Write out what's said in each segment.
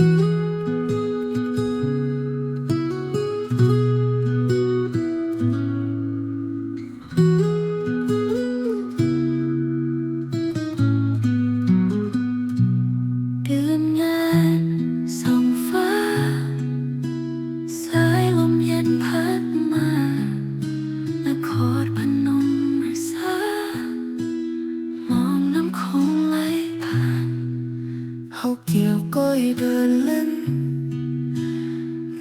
เดือ กี่ยวก้อยเดินเล่น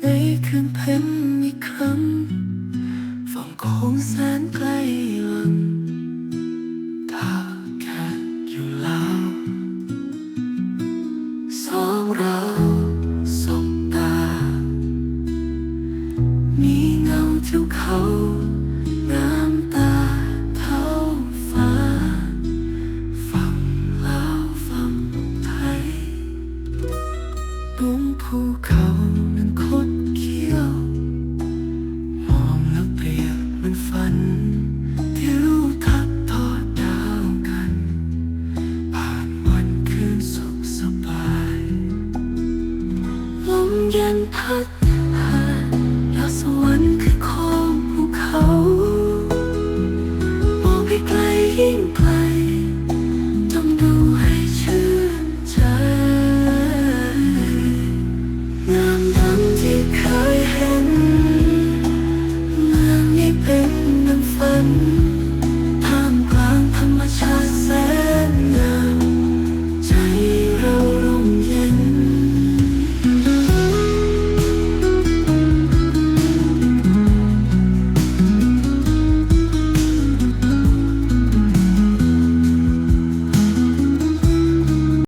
ในคืนเพ็ญอีกครั้งฝั่งโค้งแสนไกลลังตาแค่อยู่แลาวสองเราสบตา มีเงาทิวเขา ภูเขานั้นคดเคี้ยว มองแล้วเปรียบเหมือนฝันทิวทัศน์ทอดดาวกัน ผ่านวันคืนสุขสบาย ลมเย็นพัด